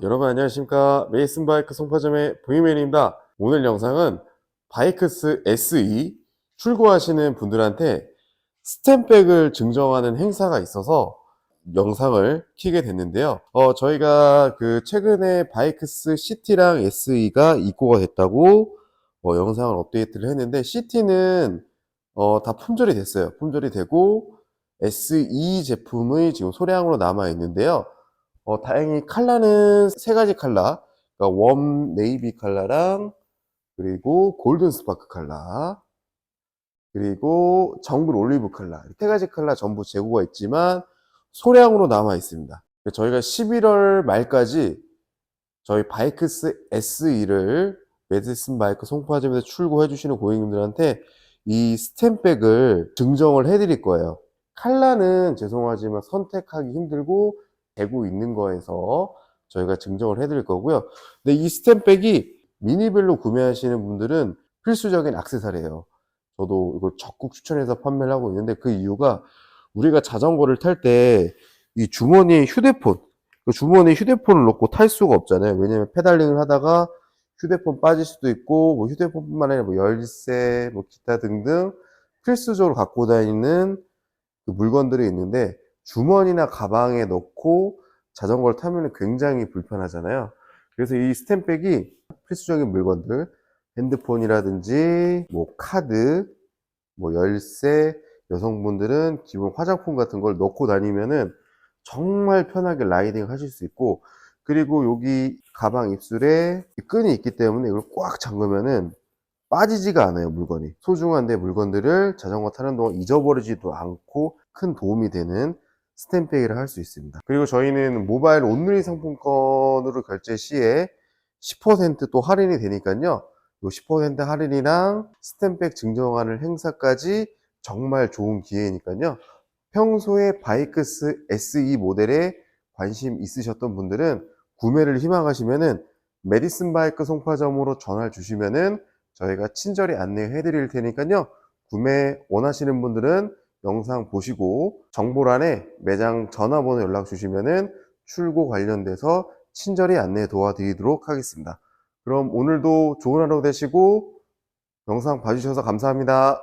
여러분 안녕하십니까? 메이슨 바이크 송파점의 보이맨입니다. 오늘 영상은 바이크스 SE 출고하시는 분들한테 스탬백을 증정하는 행사가 있어서 영상을 키게 됐는데요. 어, 저희가 그 최근에 바이크스 CT랑 SE가 입고가 됐다고 어, 영상을 업데이트를 했는데 CT는 어, 다 품절이 됐어요. 품절이 되고 SE 제품이 지금 소량으로 남아 있는데요 어, 다행히 컬러는 세 가지 컬러. 그러니까 웜 네이비 컬러랑 그리고 골든 스파크 컬러. 그리고 정글 올리브 컬러. 세 가지 컬러 전부 재고가 있지만 소량으로 남아 있습니다. 저희가 11월 말까지 저희 바이크스 SE를 메디슨 바이크 송파점에서 출고해 주시는 고객님들한테 이 스탬백을 증정을 해 드릴 거예요. 컬러는 죄송하지만 선택하기 힘들고 되고 있는 거에서 저희가 증정을 해드릴 거고요. 근데 이 스탬백이 미니벨로 구매하시는 분들은 필수적인 액세서리예요. 저도 이걸 적극 추천해서 판매를 하고 있는데 그 이유가 우리가 자전거를 탈 때 이 주머니에 휴대폰, 그 주머니에 휴대폰을 넣고 탈 수가 없잖아요. 왜냐면 페달링을 하다가 휴대폰 빠질 수도 있고, 뭐 휴대폰뿐만 아니라 뭐 열쇠, 뭐 기타 등등 필수적으로 갖고 다니는 그 물건들이 있는데 주머니나 가방에 넣고 자전거를 타면 굉장히 불편하잖아요. 그래서 이 스탬백이 필수적인 물건들, 핸드폰이라든지 뭐 카드, 뭐 열쇠, 여성분들은 기본 화장품 같은 걸 넣고 다니면은 정말 편하게 라이딩 하실 수 있고 그리고 여기 가방 입술에 끈이 있기 때문에 이걸 꽉 잠그면은 빠지지가 않아요 물건이 소중한데 물건들을 자전거 타는 동안 잊어버리지도 않고 큰 도움이 되는 스탬백이라 할수 있습니다. 그리고 저희는 모바일 온누리 상품권으로 결제 시에 10%또 할인이 되니까요. 요10% 할인이랑 스탬백 증정하는 행사까지 정말 좋은 기회니까요. 평소에 바이크스 SE 모델에 관심 있으셨던 분들은 구매를 희망하시면은 메디슨 바이크 송파점으로 전화 주시면은 저희가 친절히 안내해 드릴 테니까요. 구매 원하시는 분들은 영상 보시고 정보란에 매장 전화번호 연락 주시면은 출고 관련돼서 친절히 안내 도와드리도록 하겠습니다. 그럼 오늘도 좋은 하루 되시고 영상 봐주셔서 감사합니다.